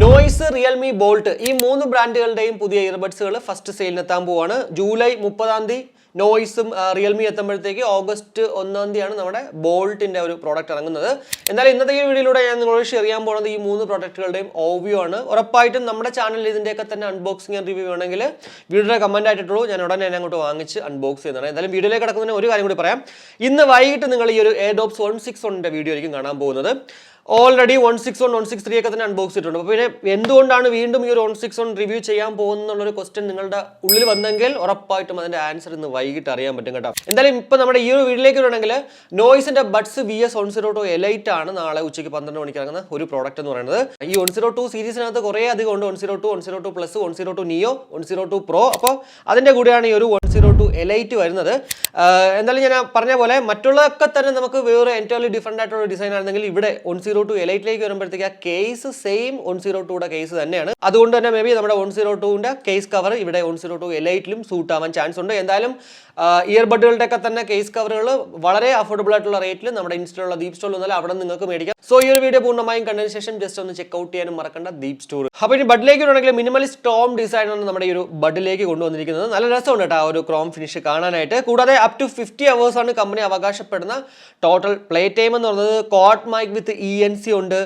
Noise Realme bolt ഈ മൂന്ന് ബ്രാൻഡുകളുടെയും പുതിയ ഇയർബഡ്സുകൾ ഫസ്റ്റ് സെയിലിനെത്താൻ പോവാണ്. ജൂലൈ മുപ്പതാം തീയതി നോയ്സും റിയൽമി എത്തുമ്പോഴത്തേക്ക് ഓഗസ്റ്റ് ഒന്നാം തീയതിയാണ് നമ്മുടെ ബോൾട്ടിന്റെ ഒരു പ്രോഡക്റ്റ് ഇറങ്ങുന്നത്. എന്തായാലും ഇന്നത്തെ ഈ വീഡിയോയിലൂടെ ഞാൻ നിങ്ങളോട് ഷെയർ ചെയ്യാൻ പോകുന്നത് ഈ മൂന്ന് പ്രോഡക്റ്റുകളുടെയും ഓവ്യൂ ആണ്. ഉറപ്പായിട്ടും നമ്മുടെ ചാനലിൽ ഇതിന്റെയൊക്കെ തന്നെ അൺബോക്സിംഗ് ആൻഡ് റിവ്യൂ വേണമെങ്കിൽ വീഡിയോയുടെ കമന്റ് ആയിട്ടുള്ളൂ ഞാൻ ഉടനെ തന്നെ അങ്ങോട്ട് വാങ്ങിച്ച് അൺബോക്സ് ചെയ്യുന്നതാണ് എന്തായാലും വീഡിയോയിലേക്ക് കിടക്കുന്നതിന് ഒരു കാര്യം കൂടി പറയാം. ഇന്ന് വൈകിട്ട് നിങ്ങൾ ഈ ഒരു എയർഡോപ്സ് വൺ സിക്സ് വണ്ണിന്റെ വീഡിയോ ആയിരിക്കും കാണാൻ പോകുന്നത്. Already one six one one six three ഒക്കെ തന്നെ അൺബോക്സ് ചെയ്തിട്ടുണ്ട്. അപ്പോൾ പിന്നെ എന്തുകൊണ്ടാണ് വീണ്ടും ഈ ഒരു വൺ സിക്സ് വൺ റിവ്യൂ ചെയ്യാൻ പോകുന്നുള്ളൊരു ക്വസ്റ്റ്യൻ നിങ്ങളുടെ ഉള്ളിൽ വന്നെങ്കിൽ ഉറപ്പായിട്ടും അതിന്റെ ആൻസർ ഇന്ന് വൈകിട്ട് അറിയാൻ പറ്റും കേട്ടോ. എന്തായാലും ഇപ്പോൾ നമ്മുടെ ഈ ഒരു വീട്ടിലേക്ക് വരണമെങ്കിൽ നോയ്സിന്റെ buds V S one zero two elite ആണ് നാളെ ഉച്ചയ്ക്ക് പന്ത്രണ്ട് മണിക്ക് ഇറങ്ങുന്ന ഒരു പ്രോഡക്റ്റ് എന്ന് പറയുന്നത്. ഈ വൺ സീറോ ടു സീരീസിനകത്ത് കുറേ അധികം ഉണ്ട്. One zero two one zero two plus one zero two neo one zero two pro അപ്പോൾ അതിന്റെ കൂടെയാണ് ഈ ഒരു വൺ ടു എലൈറ്റ് വരുന്നത്. എന്തായാലും ഞാൻ പറഞ്ഞ പോലെ മറ്റുള്ളതൊക്കെ തന്നെ നമുക്ക് വേറെ എന്റയർലി ഡിഫറെന്റ് ആയിട്ടുള്ള ഡിസൈൻ ആണെങ്കിൽ ഇവിടെ വൺ സീറോ ടു എലൈറ്റിലേക്ക് വരുമ്പോഴത്തേക്ക് ആ കേസ് സെയിം വൺ സീറോ ടൂടെ കേസ് തന്നെയാണ്. അതുകൊണ്ട് തന്നെ മേ ബി നമ്മുടെ വൺ സീറോ ടുവിന്റെ കേസ് കവർ ഇവിടെ വൺ സീറോ ടു എലൈറ്റിലും സൂട്ട് ആവാൻ ചാൻസ് ഉണ്ട്. എന്തായാലും ഇയർബഡുകളുടെ ഒക്കെ തന്നെ കേസ് കവറുകൾ വളരെ അഫോർഡബിൾ ആയിട്ടുള്ള റേറ്റിൽ നമ്മുടെ ഇൻസ്റ്റോളുള്ള ദീപ് സ്റ്റോൾ വന്നാൽ അവിടെ നിങ്ങൾക്ക് മേടിക്കാം. സോ ഈ ഒരു വീഡിയോ പൂർണമായും കണ്ടതിന് ശേഷം ജസ്റ്റ് ഒന്ന് ചെക്ക് ഔട്ട് ചെയ്യാനും മറക്കണ്ട ദീപ് സ്റ്റോർ അപ്പോൾ ഇനി ബഡിലേക്ക് വേണമെങ്കിൽ മിനിമലിസ്റ്റ് ടോം ഡിസൈൻ ആണ് നമ്മുടെ ഈ ഒരു ബഡിലേക്ക് കൊണ്ടുവന്നിരിക്കുന്നത്. നല്ല രസമുണ്ട് കേട്ടോ ആ ഒരു ക്രോം ഫിനിഷ് കാണാനായിട്ട്. കൂടാതെ അപ് ടു ഫിഫ്റ്റി അവേഴ്സാണ് കമ്പനി അവകാശപ്പെടുന്ന ടോട്ടൽ പ്ലേ ടൈം എന്ന് പറയുന്നത്. Quad mic with E N C ഉണ്ട്.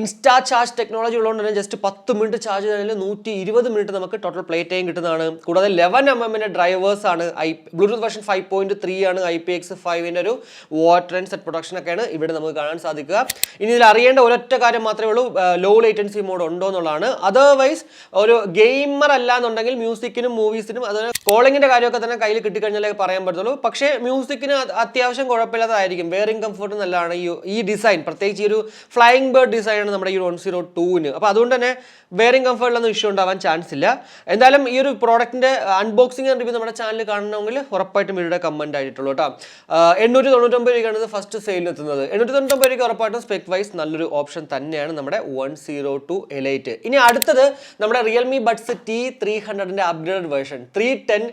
ഇൻസ്റ്റാ ചാർജ് ടെക്നോളജി ഉള്ളതുകൊണ്ട് തന്നെ ജസ്റ്റ് പത്ത് മിനിറ്റ് ചാർജ് ചെയ്താൽ നൂറ്റി ഇരുപത് മിനിറ്റ് നമുക്ക് ടോട്ടൽ പ്ലേ ടൈം കിട്ടുന്നതാണ്. കൂടാതെ ലെവൻ എം എമ്മിന്റെ ഡ്രൈവേഴ്സ് ആണ്. I Bluetooth version five point three ആണ്. ഐ പി എക്സ് ഫൈവിന്റെ ഒരു വാട്ടർ ആൻഡ് സെറ്റ് പ്രൊഡക്ഷൻ ഒക്കെയാണ് ഇവിടെ നമുക്ക് കാണാൻ സാധിക്കുക. ഇനി ഇതിൽ അറിയേണ്ട ഒരൊറ്റ കാര്യം മാത്രമേ ഉള്ളൂ. ലോ ലേറ്റൻസി മോഡ് ഉണ്ടോ എന്നുള്ളതാണ്. അതർവൈസ് ഒരു ഗെയിമർ അല്ല എന്നുണ്ടെങ്കിൽ മ്യൂസിക്കിനും മൂവീസിനും അതുപോലെ കോളിങ്ങിന്റെ കാര്യമൊക്കെ തന്നെ കയ്യിൽ കിട്ടിക്കഴിഞ്ഞാലേ പറയാൻ പറ്റത്തുള്ളൂ. പക്ഷേ മ്യൂസിക്കിന് അത്യാവശ്യം കുഴപ്പമില്ലാത്തതായിരിക്കും വെയറിംഗ് കംഫർട്ട് നല്ലതാണ്. ഈ ഈ ഡിസൈൻ പ്രത്യേകിച്ച് ഈ ഒരു ഫ്ലൈയിങ് ബേർഡ് ഡിസൈനാണ് നമ്മുടെ ഈ വൺ സീറോ ടൂവിന് അപ്പോൾ അതുകൊണ്ട് തന്നെ വെയറിംഗ് കംഫർട്ടിലൊന്നും ഇഷ്യൂ ഉണ്ടാവാൻ ചാൻസ് ഇല്ല. എന്തായാലും ഈ ഒരു പ്രോഡക്റ്റിന്റെ അൺബോക്സിംഗ് ആൻഡ് റിവ്യൂ നമ്മുടെ ചാനൽ കാണണമെങ്കിൽ ഉറപ്പായിട്ടും വീഡിയോ കമന്റ് ആയിട്ടുള്ളൂ കേട്ടോ. എണ്ണൂറ്റി തൊണ്ണൂറ്റൊമ്പത് രൂപയാണ് ഇത് ഫസ്റ്റ് സെയിലിൽ എത്തുന്നത്. എണ്ണൂറ്റി തൊണ്ണൂറ്റൊമ്പത് രൂപയ്ക്ക് ഉറപ്പായിട്ടും സ്പെക് വൈസ് നല്ലൊരു ഓപ്ഷൻ തന്നെയാണ് നമ്മുടെ വൺ സീറോ ടു എലൈറ്റ് ഇനി അടുത്തത് നമ്മുടെ Realme buds T three ഹൺഡ്രഡിന്റെ upgrade version three ten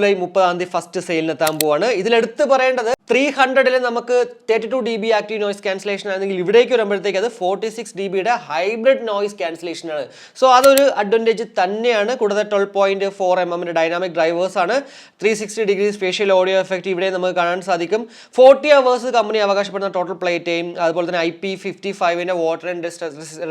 July മുപ്പതാം തീയതി ഫസ്റ്റ് സെയിലിനെത്താൻ പോവാണ്. ഇതിലെടുത്ത് പറയേണ്ടത് ത്രീ ഹൺഡ്രഡിൽ നമുക്ക് thirty two D B active noise cancellation ആണെങ്കിൽ ഇവിടേക്ക് വരുമ്പോഴത്തേക്ക് അത് ഫോർട്ടി സിക്സ് ഡി ബിയുടെ ഹൈബ്രിഡ് നോയ്സ് ക്യാൻസലേഷൻ ആണ്. സോ അതൊരു അഡ്വാന്റേജ് തന്നെയാണ്. കൂടുതൽ ട്വൽവ് പോയിന്റ് ഫോർ എം എമ്മിന്റെ ഡൈനാമിക് ഡ്രൈവേഴ്സ് ആണ്. Three sixty degree spatial audio effect ഇവിടെ നമുക്ക് കാണാൻ സാധിക്കും. ഫോർട്ടി അവേഴ്സ് കമ്പനി അവകാശപ്പെടുന്ന ടോട്ടൽ പ്ലേറ്റേയും അതുപോലെ തന്നെ ഐ പി ഫിഫ്റ്റി ഫൈവിന്റെ വാട്ടർ ആൻഡ്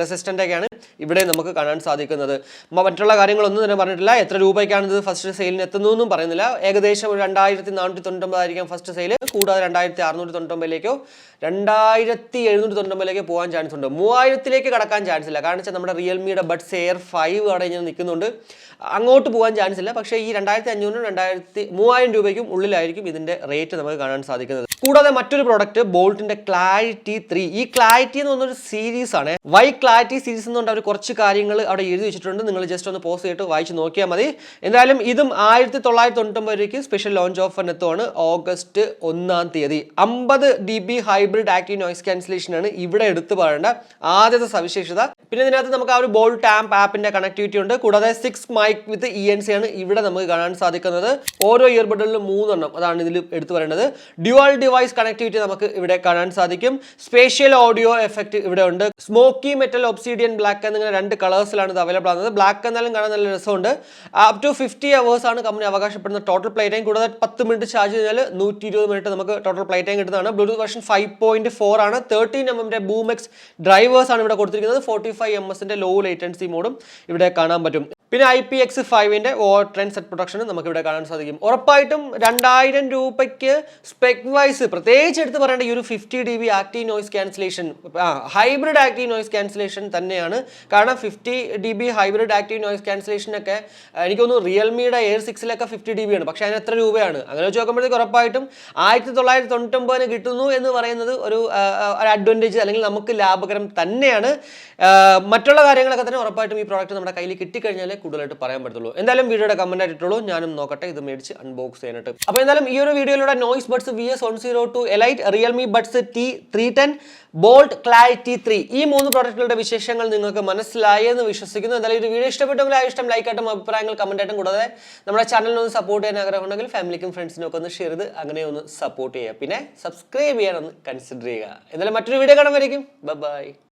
റെസിസ്റ്റന്റ് ഒക്കെയാണ് ഇവിടെ നമുക്ക് കാണാൻ സാധിക്കുന്നത്. മറ്റുള്ള കാര്യങ്ങളൊന്നും തന്നെ പറഞ്ഞിട്ടില്ല. എത്ര രൂപയ്ക്കാണ് ഇത് ഫസ്റ്റ് സെയിലിന് എത്തുന്നതെന്നും പറയുന്നില്ല. ഏകദേശം രണ്ടായിരത്തി നാനൂറ്റി തൊണ്ണൂറ്റൊമ്പതായിരിക്കും ഫസ്റ്റ് സെയിൽ കൂടാതെ രണ്ടായിരത്തി അറുന്നൂറ്റി തൊണ്ണൂറ്റൊമ്പതിലേക്കോ രണ്ടായിരത്തി എഴുന്നൂറ്റി തൊണ്ണൂറ്റൊമ്പതിലേക്ക് പോകാൻ ചാൻസ് ഉണ്ട്. മൂവായിരത്തിലേക്ക് കടക്കാൻ ചാൻസ് ഇല്ല. കാരണം വെച്ചാൽ നമ്മുടെ റിയൽമിയുടെ ബഡ്സ് എയർ ഫൈവ് അവിടെ ഇങ്ങനെ നിൽക്കുന്നുണ്ട്. അങ്ങോട്ട് പോകാൻ ചാൻസ് ഇല്ല. പക്ഷേ ഈ രണ്ടായിരത്തി അഞ്ഞൂറിനും രണ്ടായിരത്തി മൂവായിരം രൂപയ്ക്കും ഉള്ളിലായിരിക്കും ഇതിന്റെ റേറ്റ് നമുക്ക് കാണാൻ സാധിക്കുന്നത്. കൂടാതെ മറ്റൊരു പ്രോഡക്റ്റ് ബോൾട്ടിന്റെ ക്ലാരിറ്റി ത്രീ ഈ ക്ലാരിറ്റി എന്ന് പറഞ്ഞൊരു സീരീസ് ആണ്. വൈ ക്ലാരിറ്റി സീരീസ് എന്നുകൊണ്ട് അവർ കുറച്ച് കാര്യങ്ങൾ അവിടെ എഴുതി വെച്ചിട്ടുണ്ട്. നിങ്ങൾ ജസ്റ്റ് ഒന്ന് പോസ്റ്റ് ചെയ്തിട്ട് വായിച്ച് നോക്കിയാൽ മതി. എന്തായാലും ഇതും ആയിരത്തി തൊള്ളായിരത്തി തൊണ്ണൂറ്റൊമ്പത് രൂപയ്ക്ക് സ്പെഷ്യൽ ലോഞ്ച് ഓഫറിനെത്തുവാണ് ഓഗസ്റ്റ് ഒന്നാം തീയതി. അമ്പത് D B hybrid active noise cancellation ആണ് ഇവിടെ എടുത്തു പറയേണ്ട ആദ്യത്തെ സവിശേഷത. പിന്നെ ഇതിനകത്ത് നമുക്ക് ആ ഒരു ബോൾ ടാമ്പ് ആപ്പിന്റെ കണക്ടിവിറ്റി ഉണ്ട്. കൂടാതെ six mic with E N C ആണ് ഇവിടെ നമുക്ക് കാണാൻ സാധിക്കുന്നത്. ഓരോ ഇയർബഡിലും മൂന്നെണ്ണം അതാണ് ഇതിൽ എടുത്തു പറയേണ്ടത്. ഡ്യുവൽ ഡിവൈസ് കണക്ടിവിറ്റി നമുക്ക് ഇവിടെ കാണാൻ സാധിക്കും. സ്പേഷ്യൽ ഓഡിയോ എഫക്റ്റ് ഇവിടെ ഉണ്ട്. സ്മോക്കി മെറ്റൽ ഒബ്സീഡിയൻ ബ്ലാക്ക് എന്നിങ്ങനെ രണ്ട് കളേഴ്സിലാണ് ഇത് അവൈലബിൾ ആകുന്നത്. ബ്ലാക്ക് എന്നാലും കാണാൻ നല്ല രസമുണ്ട്. അപ് ടു ഫിഫ്റ്റി അവേഴ്സ് ആണ് കമ്പനി അവകാശപ്പെടുന്ന ടോട്ടൽ പ്ലേ ടൈം കൂടാതെ പത്ത് മിനിറ്റ് ചാർജ് ചെയ്താൽ നൂറ്റി ഇരുപത് മിനിറ്റ് നമുക്ക് ടോട്ടൽ പ്ലേ ടൈം കിട്ടുന്നതാണ്. Bluetooth version five point four ആണ്. തേർട്ടീൻ എം എമ്മിന്റെ ബൂമെക്സ് ഡ്രൈവേഴ്സ് ആണ് ഇവിടെ കൊടുത്തിരിക്കുന്നത്. ഫോർട്ടി ഫൈവ് എം എസിന്റെ ലോ ലേറ്റൻസി മോഡും ഇവിടെ കാണാൻ പറ്റും. പിന്നെ ഐ പി എക്സ് ഫൈവിന്റെ ഓവർ ട്രെൻഡ് സെറ്റ് പ്രൊഡക്ഷൻ നമുക്ക് ഇവിടെ കാണാൻ സാധിക്കും. ഉറപ്പായിട്ടും രണ്ടായിരം രൂപയ്ക്ക് സ്പെക് വൈസ് പ്രത്യേകിച്ച് എടുത്ത് പറയേണ്ട ഈ ഒരു fifty D B active noise cancellation hybrid active noise cancellation തന്നെയാണ്. കാരണം fifty D B hybrid active noise cancellation ഒക്കെ ആ, എനിക്ക് തോന്നുന്നു റിയൽമിയുടെ എയർ സിക്സിലൊക്കെ ഫിഫ്റ്റി ഡി ബി ആണ്. പക്ഷേ അതിന് എത്ര രൂപയാണ്? അങ്ങനെ വെച്ച് നോക്കുമ്പോഴത്തേക്ക് ഉറപ്പായിട്ടും ആയിരത്തി തൊള്ളായിരത്തി തൊണ്ണൂറ്റൊമ്പതിന് കിട്ടുന്നു എന്ന് പറയുന്നത് ഒരു ഒരു അഡ്വാന്റേജ് അല്ലെങ്കിൽ നമുക്ക് ലാഭകരം തന്നെയാണ്. മറ്റുള്ള കാര്യങ്ങളൊക്കെ തന്നെ ഉറപ്പായിട്ടും ഈ പ്രോഡക്റ്റ് നമ്മുടെ കയ്യിൽ കിട്ടിക്കഴിഞ്ഞാലേ കൂടുതലായിട്ട് പറയാൻ പറ്റത്തുള്ളൂ. എന്തായാലും വീഡിയോയുടെ കമന്റ് ആയിട്ടുള്ളൂ ഞാനും നോക്കട്ടെ ഇത് മേടിച്ച് അൺബോക്സ് ചെയ്യാനായിട്ട്. അപ്പോൾ എന്തായാലും ഈ ഒരു വീഡിയോയിലൂടെ Noise buds V S one zero two elite Realme buds T three ten Boult clarity three ഈ മൂന്ന് പ്രോഡക്റ്റുകളുടെ വിശേഷങ്ങൾ നിങ്ങൾക്ക് മനസ്സിലായി എന്ന് വിശ്വസിക്കുന്നു. എന്തായാലും ഈ വീഡിയോ ഇഷ്ടപ്പെട്ടെങ്കിൽ ആ ഇഷ്ടം ലൈക്ക് ആയിട്ടും അഭിപ്രായങ്ങൾ കമന്റ് ആയിട്ടും കൂടാതെ നമ്മുടെ ചാനലിനെ ഒന്ന് സപ്പോർട്ട് ചെയ്യാൻ ആഗ്രഹമുണ്ടെങ്കിൽ ഫാമിലിക്കും ഫ്രണ്ട്സിനും ഒക്കെ ഒന്ന് ഷെയർ ചെയ്ത് അങ്ങനെ ഒന്ന് സപ്പോർട്ട് ചെയ്യുക. പിന്നെ സബ്സ്ക്രൈബ് ചെയ്യാൻ ഒന്ന് കൺസിഡർ ചെയ്യുക. എന്തായാലും മറ്റൊരു വീഡിയോ കാണാൻ വരയ്ക്കും ബൈ